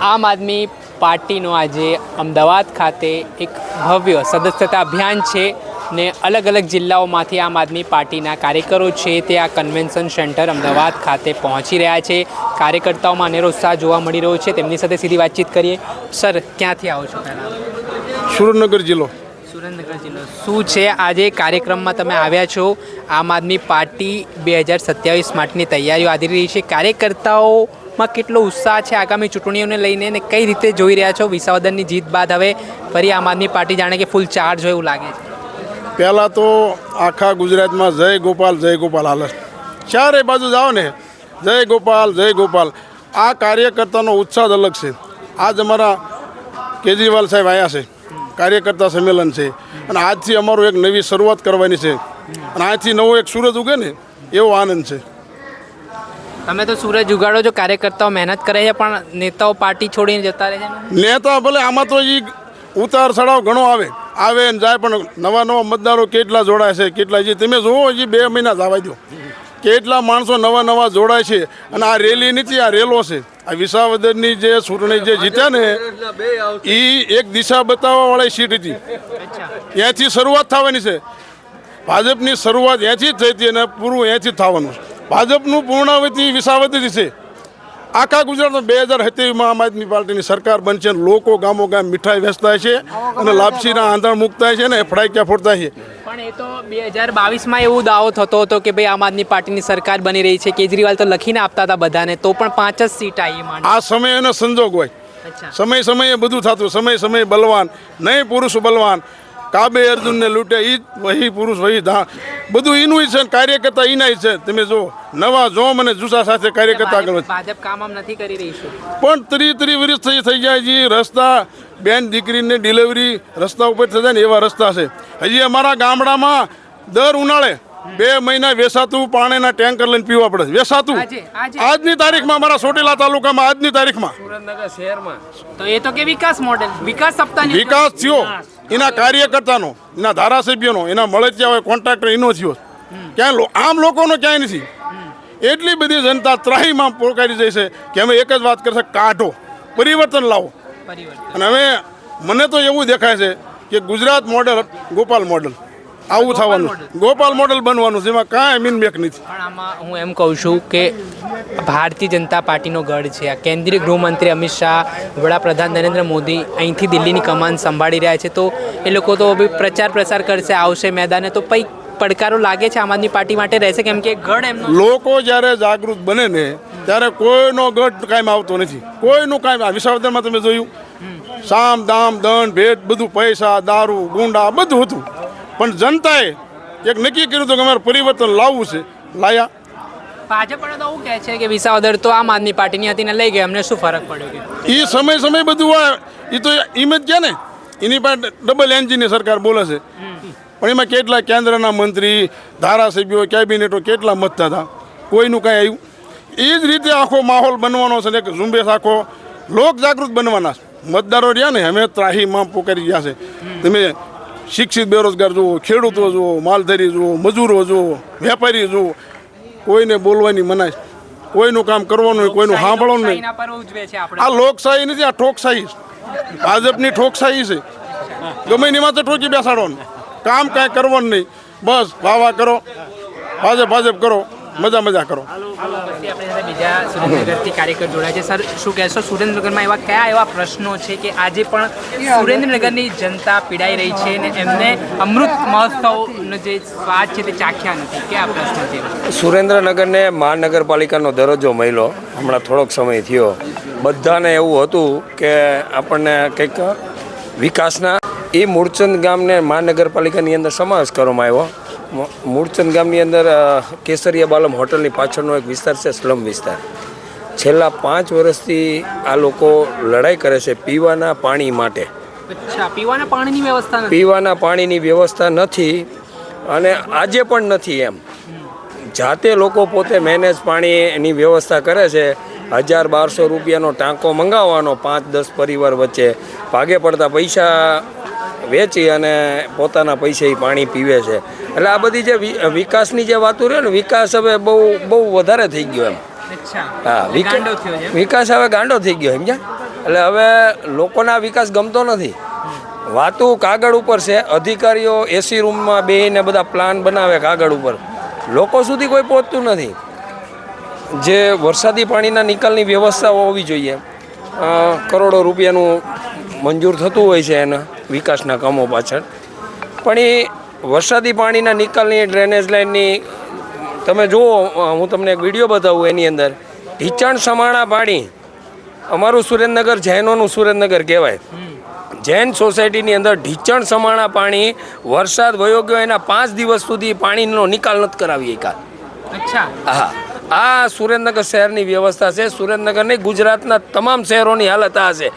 આમ આદમી પાર્ટીનો આજે અમદાવાદ ખાતે એક ભવ્ય સદસ્યતા અભિયાન છે ને અલગ અલગ જિલ્લાઓમાંથી આમ આદમી પાર્ટીના કાર્યકરો છે તે આ કન્વેન્શન સેન્ટર અમદાવાદ ખાતે પહોંચી રહ્યા છે. કાર્યકર્તાઓમાં અનેરો ઉત્સાહ જોવા મળી રહ્યો છે. તેમની સાથે સીધી વાતચીત કરીએ. સર ક્યાંથી આવો છો પહેલાં? સુરેન્દ્રનગર જિલ્લો. સુરેન્દ્રનગર જિલ્લો. શું છે? આજે કાર્યક્રમમાં તમે આવ્યા છો. આમ આદમી પાર્ટી બે હજાર સત્યાવીસ માટેની તૈયારીઓ આદરી રહી છે. કાર્યકર્તાઓમાં કેટલો ઉત્સાહ છે આગામી ચૂંટણીઓને લઈને ને કઈ રીતે જોઈ રહ્યા છો? વિસાવદનની જીત બાદ હવે ફરી આમ આદમી પાર્ટી જાણે કે ફૂલ ચાર્જ હોય એવું લાગે છે. પહેલાં તો આખા ગુજરાતમાં જય ગોપાલ જય ગોપાલ હાલે. ચારે બાજુ જાઓ ને, જય ગોપાલ જય ગોપાલ. આ કાર્યકર્તાનો ઉત્સાહ અલગ છે. આજ અમારા કેજરીવાલ સાહેબ આવ્યા છે. કાર્યકર્તા સંમેલન છે. અને આજથી અમારું એક નવી શરૂઆત કરવાની છે. અને આજથી નવો એક સૂરજ ઉગે ને, એવો આનંદ છે. તમે તો સૂરજ ઉગાડો છો કાર્યકર્તાઓ મહેનત કરે છે પણ નેતાઓ પાર્ટી છોડીને જતા રહે છે નેતા ભલે આમાં તો એ ઉતાર ચડાવ ઘણો આવે. આવે ને જાય પણ નવા નવા મતદારો કેટલા જોડાય છે કેટલા જે તમે જુઓ હજી બે મહિના જવા દો કેટલા માણસો નવા નવા જોડાય છે અને આ રેલી નથી આ રેલો છે. આ વિસાવદરની જે ચૂંટણી જે જીત્યા ને એ એક દિશા બતાવવાવાળી સીટ હતી. ત્યાંથી શરૂઆત થવાની છે. ભાજપની શરૂઆત ત્યાંથી જ થઈ હતી અને પૂરું ત્યાંથી જ થવાનું છે. ભાજપનું પૂર્ણાવતી વિસાવતી છે આખા ગુજરાતમાં બે હજાર સત્યાવીસમાં આમ આદમી પાર્ટીની સરકાર બનશે અને લોકો ગામો ગામ મીઠાઈ વેચતા છે અને લાપસીના આંધણ મૂકતા છે ને ફડાક્યા ફોડતા છે પણ એ તો બે હજાર બાવીસમાં એવો દાવો થતો હતો કે ભાઈ આમ આદમી પાર્ટીની સરકાર બની રહી છે કેજરીવાલ તો લખીને આપતા હતા બધાને તો પણ પાંચ જ સીટ આવી આ સમય અને સંજોગ હોય. સમય સમયે બધું થતું સમય સમયે બલવાન નહીં પુરુષ બલવાન કાબે અર્જુનને લૂંટે એ જ વહી પુરુષ વહી ધા. બધું એનું છે કાર્યકર્તા એના છે. તમે જો નવા જોમ અને જુસા સાથે કાર્યકર્તા આગળ ભાજપ કામ આમ નથી કરી રહી છે. પણ ત્રી ત્રી વર્ષ થઈ થઈ જાય છે. રસ્તા બેન દીકરીને ડિલિવરી રસ્તા ઉપર થઈ જાય ને એવા રસ્તા છે. હજી અમારા ગામડામાં દર ઉનાળે બે મહિના વેસાતું પાણીના ટેન્કર લઈને પીવા પડે છે. વેસાતું. આજે, આજે. આજની તારીખમાં અમારા સોટેલા તાલુકામાં આજની તારીખમાં. તો એ તો કે વિકાસ મોડેલ. વિકાસ સપ્તાહ વિકાસ થયો. એના કાર્યકર્તાનો એના ધારાસભ્યનો એના મળતિયા હોય કોન્ટ્રાક્ટર એનો થયો. ક્યાંય આમ લોકોનો ક્યાંય નથી. એટલી બધી જનતા ત્રાહીમાં પોકારી જાય છે કે અમે એક જ વાત કરશે કાઢો. પરિવર્તન લાવો. અને હવે મને તો એવું દેખાય છે કે ગુજરાત મોડેલ ગોપાલ મોડેલ. આવું થવાનું. ગોપાલ મોડેલ બનવાનું એમાં કાંઈ મીનમેક નથી. પણ આમાં હું એમ કહું છું કે ભારતીય જનતા પાર્ટીનો ગઢ છે. આ કેન્દ્રીય ગૃહમંત્રી અમિત શાહ વડાપ્રધાન નરેન્દ્ર મોદી અહીંથી દિલ્હીની કમાન સંભાળી રહ્યા છે. તો એ લોકો તો પ્રચાર પ્રસાર કરશે આવશે મેદાને. તો કંઈક પડકારો લાગે છે આમ આદમી પાર્ટી માટે? રહેશે કેમ કે ગઢ એમનો? લોકો જ્યારે જાગૃત બને ને ત્યારે કોઈનો ગઢ કાંઈ આવતો નથી. કોઈનું કાંઈ વિસાવદરમાં તમે જોયું? સામ દામ દંડ ભેટ બધું પૈસા દારૂ ગુંડા બધું હતું. પણ જનતાએ એક નક્કી કર્યું હતું કે અમારે પરિવર્તન લાવવું છે. લાયા. ભાજપ પણ તો એવું કહે છે કે વિસાવદર તો આમ આદમી પાર્ટીની હતી ને લઈ ગઈ અમને શું ફરક પડ્યો એ સમય સમય બધું આ એ તો એમ જ કે ને એની પાસે ડબલ એન્જિનની સરકાર બોલે છે. પણ એમાં કેટલા કેન્દ્રના મંત્રી ધારાસભ્યો કેબિનેટો કેટલા મતતા હતા? કોઈનું કાંઈ આવ્યું? એ જ રીતે આખો માહોલ બનવાનો છે ને એક ઝુંબેશ આખો લોક જાગૃત બનવાના છે. મતદારો રહ્યા ને અમે ત્રાહીમાં પોકારી ગયા છે. તમે શિક્ષિત બેરોજગાર જુઓ ખેડૂતો જુઓ માલધારી જુઓ મજૂરો જુઓ વેપારી જુઓ કોઈને બોલવાની મનાય કોઈનું કામ કરવાનું કોઈનું સાંભળવાનું નહીં આ લોકશાહી નથી આ ઠોકશાહી ભાજપની ઠોકશાહી છે. ગમે એની માથે ઠોકી બેસાડવાનું. કામ કાંઈ કરવાનું નહીં. બસ વાહ વાહ કરો. ભાજપ ભાજપ કરો. મજા મજા કરો. પછી આપણી સાથે બીજા સુરેન્દ્રનગરથી કાર્યકર જોડાય છે. સર શું કહેશો? સુરેન્દ્રનગરમાં એવા કયા એવા પ્રશ્નો છે કે આજે પણ સુરેન્દ્રનગરની જનતા પીડાઈ રહી છે અને એમને અમૃત મહોત્સવનો જે સ્વાદ છે તે ચાખ્યા નથી? કયા પ્રશ્નો છે? સુરેન્દ્રનગરને મહાનગરપાલિકાનો દરજ્જો મળ્યો. હમણાં થોડોક સમય થયો. બધાને એવું હતું કે આપણને કંઈક વિકાસના એ મૂળચંદ ગામને મહાનગરપાલિકાની અંદર સમાવેશ કરવામાં આવ્યો. મૂળચંદ ગામની અંદર કેસરિયા બાલમ હોટલની પાછળનો એક વિસ્તાર છે સ્લમ વિસ્તાર. છેલ્લા પાંચ વર્ષથી આ લોકો લડાઈ કરે છે પીવાના પાણી માટે. પીવાના પાણીની વ્યવસ્થા પીવાના પાણીની વ્યવસ્થા નથી અને આજે પણ નથી એમ. જાતે લોકો પોતે મેનેજ પાણીની વ્યવસ્થા કરે છે. હજાર બારસો રૂપિયાનો ટાંકો મંગાવવાનો પાંચ દસ પરિવાર વચ્ચે ભાગે પડતા પૈસા વેચી અને પોતાના પૈસે એ પાણી પીવે છે. એટલે આ બધી જે વિકાસની જે વાતો રહે ને વિકાસ હવે બહુ બહુ વધારે થઈ ગયો એમ. હા? વિકાસ હવે ગાંડો થઈ ગયો સમજ્યા? એટલે હવે લોકોના વિકાસ ગમતો નથી. વાતું કાગળ ઉપર છે અધિકારીઓ એસી રૂમમાં બેહીને બધા પ્લાન બનાવે કાગળ ઉપર. લોકો સુધી કોઈ પહોંચતું નથી. જે વરસાદી પાણીના નિકાલની વ્યવસ્થાઓ હોવી જોઈએ. કરોડો રૂપિયાનું મંજૂર થતું હોય છે એના વિકાસના કામો પાછળ. પણ એ વરસાદી પાણીના નિકાલની ડ્રેનેજ લાઇનની તમે જુઓ હું તમને એક વીડિયો બતાવું એની અંદર. ઢીચણ સમાણા પાણી અમારું સુરેન્દ્રનગર જૈનોનું સુરેન્દ્રનગર કહેવાય. જૈન સોસાયટીની અંદર ઢીચણ સમાણા પાણી વરસાદ વયો ગયો એના પાંચ દિવસ સુધી પાણીનો નિકાલ નથી કરાવી શક્યા. અચ્છા. હા. આ સુરેન્દ્રનગર શહેરની વ્યવસ્થા છે. સુરેન્દ્રનગર નહીં ગુજરાતના તમામ શહેરોની હાલત આ છે.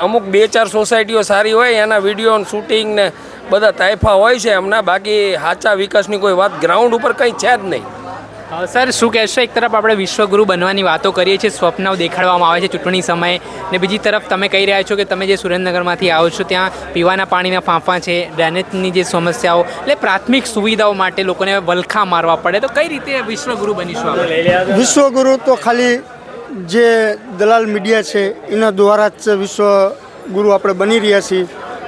અમુક બે ચાર સોસાયટીઓ સારી હોય, એના વીડિયો શૂટિંગ ને બધા તાઇફા હોય છે. એમના બાકી સાચા વિકાસની કોઈ વાત ગ્રાઉન્ડ ઉપર કંઈ છે જ નહીં. સર, શું કહેશો? એક તરફ આપણે વિશ્વગુરુ બનવાની વાતો કરીએ છીએ સ્વપ્નો દેખાડવામાં આવે છે ચૂંટણી સમયે. ને બીજી તરફ તમે કહી રહ્યા છો કે તમે જે સુરેન્દ્રનગરમાંથી આવો છો, ત્યાં પીવાના પાણીના ફાંફા છે ડ્રેનેજની જે સમસ્યાઓ, એટલે પ્રાથમિક સુવિધાઓ માટે લોકોને વલખા મારવા પડે. તો કઈ રીતે વિશ્વગુરુ બનીશું આપણે? વિશ્વગુરુ તો ખાલી જે દલાલ મીડિયા છે, એના દ્વારા જ વિશ્વગુરુ આપણે બની રહ્યા છીએ.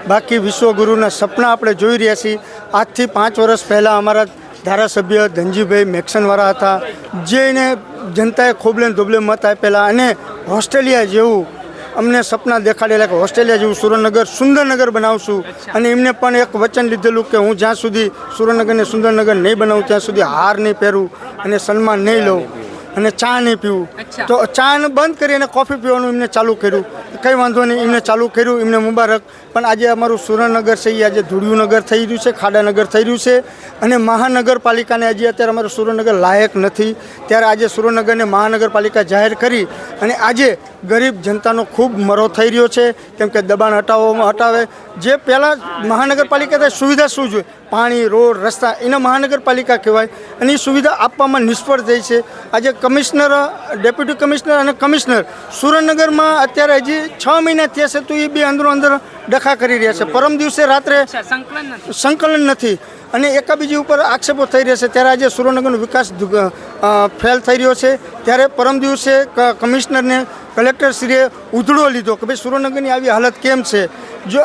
બાકી વિશ્વગુરુના સપના આપણે જોઈ રહ્યા છીએ. આજથી પાંચ વર્ષ પહેલાં અમારા ધારાસભ્ય ધનજીભાઈ મેક્સનવાળા હતા, જેને જનતાએ ખોબલે ધોબલે મત આપેલા અને ઓસ્ટ્રેલિયા જેવું અમને સપના દેખાડેલા કે ઓસ્ટ્રેલિયા જેવું સુરેન્દ્રનગર સુંદરનગર બનાવશું. અને એમને પણ એક વચન લીધેલું કે હું જ્યાં સુધી સુરેન્દ્રનગરને સુંદરનગર નહીં બનાવું, ત્યાં સુધી હાર નહીં પહેરું અને સન્માન નહીં લઉં. અને ચા નહીં પીવું. તો ચા બંધ કરી અને કોફી પીવાનું એમને ચાલુ કર્યું. કંઈ વાંધો નહીં એમને ચાલુ કર્યું એમને મુબારક. પણ આજે અમારું સુરેન્દ્રનગર છે એ આજે ધૂળિયુંનગર થઈ રહ્યું છે ખાડાનગર થઈ રહ્યું છે. અને મહાનગરપાલિકાને હજી અત્યારે અમારું સુરેન્દ્રનગર લાયક નથી. ત્યારે આજે સુરેન્દ્રનગરને મહાનગરપાલિકા જાહેર કરી અને આજે ગરીબ જનતાનો ખૂબ મરો થઈ રહ્યો છે. કેમ કે દબાણ હટાવવામાં હટાવે. જે પહેલાં મહાનગરપાલિકા સુવિધા શું જોઈએ પાણી રોડ રસ્તા એને મહાનગરપાલિકા કહેવાય અને એ સુવિધા આપવામાં નિષ્ફળ થઈ છે. આજે કમિશનર ડેપ્યુટી કમિશનર અને કમિશનર સુરેન્દ્રનગરમાં અત્યારે હજી છ મહિના થયા છે તો એ બે અંદરો અંદર ડખા કરી રહ્યા છે. પરમ દિવસે રાત્રે સંકલન નથી. અને એકાબીજી ઉપર આક્ષેપો થઈ રહ્યા છે. ત્યારે આજે સુરેન્દ્રનગરનો વિકાસ ફેલ થઈ રહ્યો છે. ત્યારે પરમ દિવસે ક- કમિશનરને કલેક્ટરશ્રીએ ઉધડો લીધો કે ભાઈ સુરેન્દ્રનગરની આવી હાલત કેમ છે? જો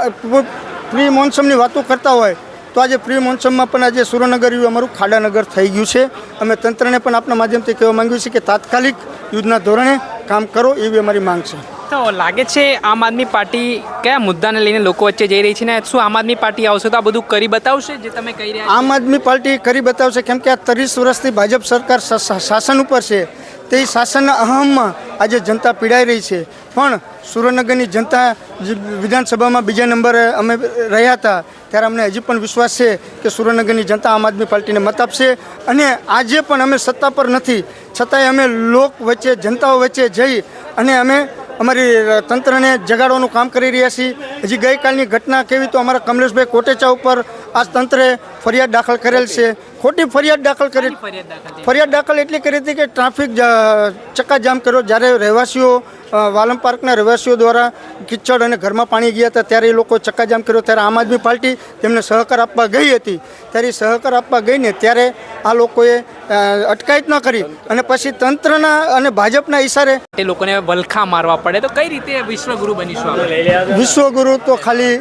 પ્રી મોન્સમની વાતો કરતા હોય તો આજે પ્રી મોન્સૂનમાં પણ આજે સુરેન્દ્રનગર યુ અમારું ખાડાનગર થઈ ગયું છે. અમે તંત્રને પણ આપના માધ્યમથી કહેવા માંગ્યું છે કે તાત્કાલિક યુદ્ધના ધોરણે કામ કરો એવી અમારી માંગ છે. તો લાગે છે આમ આદમી પાર્ટી કયા મુદ્દાને લઈને લોકો વચ્ચે જઈ રહી છે ને શું આમ આદમી પાર્ટી આવશે તો આ બધું કરી બતાવશે જે તમે કહી રહ્યા આમ આદમી પાર્ટી કરી બતાવશે કેમ કે આ ત્રીસ વર્ષથી ભાજપ સરકાર શાસન ઉપર છે. તે શાસનના અહમમાં આજે જનતા પીડાઈ રહી છે. પણ સુરેન્દ્રનગરની જનતા વિધાનસભામાં બીજા નંબરે અમે રહ્યા હતા. ત્યારે અમને હજી પણ વિશ્વાસ છે કે સુરેન્દ્રનગરની જનતા આમ આદમી પાર્ટીને મત આપશે. અને આજે પણ અમે સત્તા પર નથી. છતાંય અમે લોક વચ્ચે, જનતાઓ વચ્ચે જઈ અને અમે અમારી તંત્રને જગાડવાનું કામ કરી રહ્યા છીએ. હજી ગઈકાલની ઘટના કેવી તો અમારા કમલેશભાઈ કોટેચા ઉપર આ તંત્રે ફરિયાદ દાખલ કરેલ છે. ખોટી ફરિયાદ દાખલ કરી ફરિયાદ દાખલ એટલી કરી હતી કે ટ્રાફિક ચક્કાજામ કર્યો. જ્યારે રહેવાસીઓ વાલમ પાર્કના રહેવાસીઓ દ્વારા કિચડ અને ઘરમાં પાણી ગયા હતા ત્યારે એ લોકો ચક્કાજામ કર્યો. ત્યારે આમ આદમી પાર્ટી તેમને સહકાર આપવા ગઈ હતી. ત્યારે સહકાર આપવા ગઈને ત્યારે આ લોકોએ અટકાયત ન કરી. અને પછી તંત્રના અને ભાજપના ઈશારે એ લોકોને વલખા મારવા પડે. તો કઈ રીતે વિશ્વગુરુ બનીશું વિશ્વગુરુ તો ખાલી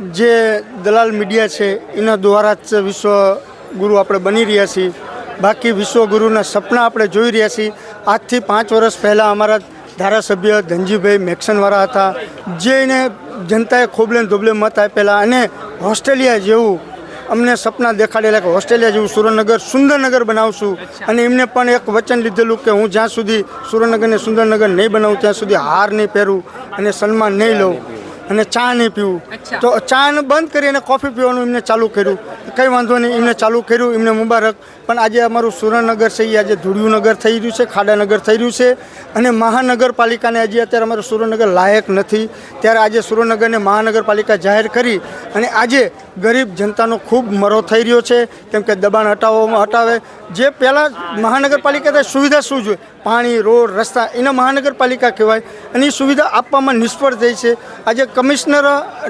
જે દલાલ મીડિયા છે એના દ્વારા જ વિશ્વગુરુ આપણે બની રહ્યા છીએ. બાકી વિશ્વગુરુના સપના આપણે જોઈ રહ્યા છીએ. આજથી પાંચ વર્ષ પહેલાં અમારા ધારાસભ્ય ધનજીભાઈ મેક્સનવાળા હતા જેને જનતાએ ખોબલે ધોબલે મત આપેલા અને ઓસ્ટ્રેલિયા જેવું અમને સપના દેખાડેલા કે ઓસ્ટ્રેલિયા જેવું સુરેન્દ્રનગર સુંદરનગર બનાવશું. અને એમને પણ એક વચન લીધેલું કે હું જ્યાં સુધી સુરેન્દ્રનગરને સુંદરનગર નહીં બનાવું ત્યાં સુધી હાર નહીં પહેરું અને સન્માન નહીં લઉં. અને ચા નહીં પીવું. તો ચા બંધ કરી અને કોફી પીવાનું એમને ચાલુ કર્યું. કંઈ વાંધો નહીં એમને ચાલુ કર્યું એમને મુબારક. પણ આજે અમારું સુરેન્દ્રનગર છે એ આજે ધૂળિયુંનગર થઈ રહ્યું છે ખાડાનગર થઈ રહ્યું છે. અને મહાનગરપાલિકાને હજી અત્યારે અમારું સુરેન્દ્રનગર લાયક નથી. ત્યારે આજે સુરેન્દ્રનગરને મહાનગરપાલિકા જાહેર કરી અને આજે ગરીબ જનતાનો ખૂબ મરો થઈ રહ્યો છે. કેમ કે દબાણ હટાવવામાં હટાવે. જે પહેલાં મહાનગરપાલિકા સુવિધા શું જોઈએ? પાણી રોડ રસ્તા એને મહાનગરપાલિકા કહેવાય. અને એ સુવિધા આપવામાં નિષ્ફળ થઈ છે. આજે કમિશનર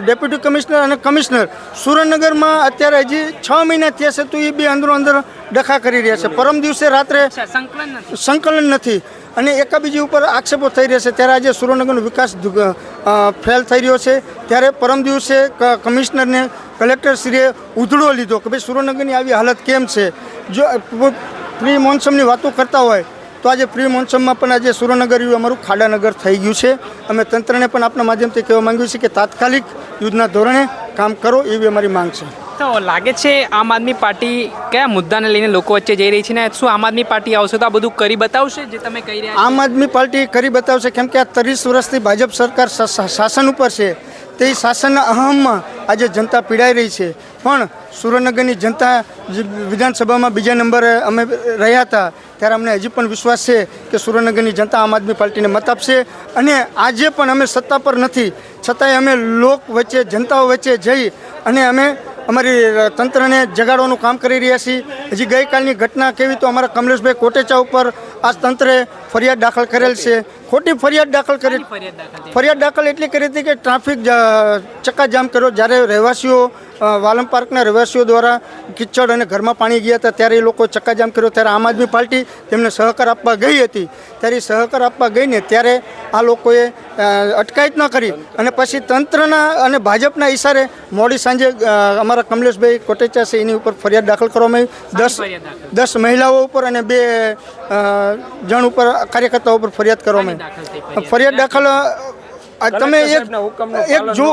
ડેપ્યુટી કમિશનર અને કમિશનર. સુરેન્દ્રનગરમાં અત્યારે હજી છ મહિના થયા છે તો એ બે અંદરો અંદર ડખા કરી રહ્યા છે. પરમ દિવસે રાત્રે સંકલન નથી. સંકલન નથી. અને એકાબીજી ઉપર આક્ષેપો થઈ રહ્યા છે. ત્યારે આજે સુરેન્દ્રનગરનો વિકાસ ફેલ થઈ રહ્યો છે. ત્યારે પરમ દિવસે ક- કમિશનરને કલેક્ટરશ્રીએ ઉધડો લીધો કે ભાઈ સુરેન્દ્રનગરની આવી હાલત કેમ છે? જો પ્રી મોન્સમની વાતો કરતા હોય તો આજે પ્રી મોન્સમમાં પણ આજે સુરનગર યુ અમારું ખાડાનગર થઈ ગયું છે. અમે તંત્રને પણ આપના માધ્યમથી કહેવા માંગ્યું છે કે તાત્કાલિક યુદ્ધના ધોરણે કામ કરો એવી અમારી માંગ છે. તો લાગે છે આમ આદમી પાર્ટી કયા મુદ્દાને લઈને લોકો વચ્ચે જઈ રહી છે ને શું આમ આદમી પાર્ટી આવશે તો આ બધું કરી બતાવશે જે તમે કહી રહ્યા આમ આદમી પાર્ટી કરી બતાવશે કેમ કે આ ત્રીસ વર્ષથી ભાજપ સરકાર શાસન ઉપર છે. તે શાસનના અહમમાં આજે જનતા પીડાઈ રહી છે. પણ સુરેન્દ્રનગરની જનતા વિધાનસભામાં બીજા નંબરે અમે રહ્યા હતા, ત્યારે અમને હજી પણ વિશ્વાસ છે કે સુરેન્દ્રનગરની જનતા આમ આદમી પાર્ટીને મત આપશે. અને આજે પણ અમે સત્તા પર નથી, છતાંય અમે લોક વચ્ચે, જનતાઓ વચ્ચે જઈ અને અમે અમારી તંત્રને જગાડવાનું કામ કરી રહ્યા છીએ. હજી ગઈકાલની ઘટના કેવી તો અમારા કમલેશભાઈ કોટેચા ઉપર આ તંત્રે ફરિયાદ દાખલ કરેલ છે. ખોટી ફરિયાદ દાખલ કરી ફરિયાદ દાખલ એટલી કરી હતી કે ટ્રાફિક ચક્કાજામ કર્યો. જ્યારે રહેવાસીઓ વાલમ પાર્કના રહેવાસીઓ દ્વારા કિચડ અને ઘરમાં પાણી ગયા હતા ત્યારે એ લોકો ચક્કાજામ કર્યો. ત્યારે આમ આદમી પાર્ટી તેમને સહકાર આપવા ગઈ હતી. ત્યારે સહકાર આપવા ગઈને ત્યારે આ લોકોએ અટકાયત ન કરી. અને પછી તંત્રના અને ભાજપના ઈશારે મોડી સાંજે અમારા કમલેશભાઈ કોટેચા છે એની ઉપર ફરિયાદ દાખલ કરવામાં આવી. દસ દસ મહિલાઓ ઉપર અને બે જણ ઉપર કાર્યકર્તાઓ ઉપર ફરિયાદ કરવામાં અમે ફરિયાદ દાખલ તમે એક એક જો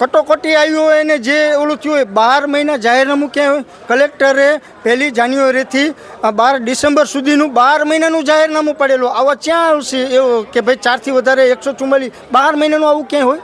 કટોકટી આવી હોય અને જે ઓલું થયું હોય બાર મહિના જાહેરનામું ક્યાં હોય? કલેક્ટરે પહેલી જાન્યુઆરીથી બાર ડિસેમ્બર સુધીનું બાર મહિનાનું જાહેરનામું પડેલું. આવા ક્યાં આવશે? એવું કે ભાઈ ચારથી વધારે એકસો ચુમ્માલીસ બાર મહિનાનું આવું ક્યાંય હોય?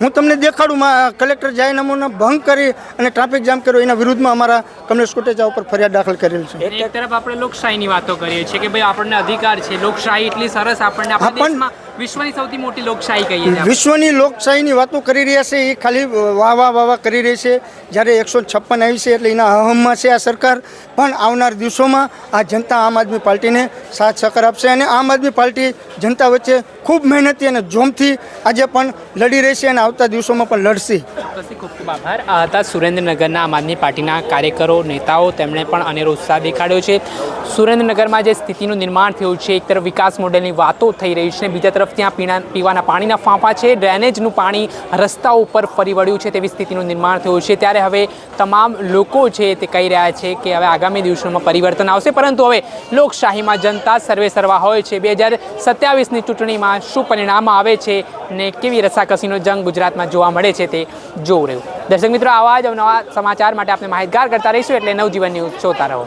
હું તમને દેખાડું માં કલેક્ટર જાહેરનામાનો ભંગ કરી અને ટ્રાફિક જામ કર્યો. એના વિરુદ્ધમાં અમારા કમલેશ કોટેચા ઉપર ફરિયાદ દાખલ કરેલ છે. એક તરફ આપણે લોકશાહીની વાતો કરીએ છીએ કે ભાઈ આપણને અધિકાર છે. લોકશાહી એટલી સરસ આપણને આપણા વિશ્વની સૌથી મોટી લોકશાહી કહીએ છીએ વિશ્વની લોકશાહીની વાતો કરી રહ્યા છે એ ખાલી વાહ વાહ વાહ કરી રહી છે. જ્યારે એકસો છપ્પન આવી છે એટલે એના અહમમાં છે આ સરકાર. પણ આવનાર દિવસોમાં આ જનતા આમ આદમી પાર્ટીને સાથ સહકાર આપશે અને આમ આદમી પાર્ટી જનતા વચ્ચે ખૂબ મહેનતી અને જોમથી આજે પણ લડી રહી છે અને આવતા દિવસોમાં પણ લડશે. ખૂબ ખૂબ આભાર. આ હતા સુરેન્દ્રનગરના આમ આદમી પાર્ટીના કાર્યકરો નેતાઓ. તેમણે પણ અનેરો ઉત્સાહ દેખાડ્યો છે. સુરેન્દ્રનગરમાં જે સ્થિતિનું નિર્માણ થયું છે એક તરફ વિકાસ મોડેલની વાતો થઈ રહી છે બીજા તરફ ત્યાં પીણા પીવાના પાણીના ફાંફા છે. ડ્રેનેજનું પાણી રસ્તા ઉપર ફરી વળ્યું છે તેવી સ્થિતિનું નિર્માણ થયું છે. ત્યારે હવે તમામ લોકો છે તે કહી રહ્યા છે કે હવે આગામી દિવસોમાં પરિવર્તન આવશે. પરંતુ હવે લોકશાહીમાં જનતા સર્વે સર્વા હોય છે. બે હજાર સત્યાવીસની ચૂંટણીમાં શું પરિણામ આવે છે ને કેવી રસાકસીનો જંગ ગુજરાતમાં જોવા મળે છે તે જોવું રહ્યું. દર્શક મિત્રો, આવા જ નવા સમાચાર માટે આપણે માહિતગાર કરતા રહીશું. એટલે નવજીવન ન્યૂઝ જોતા રહો.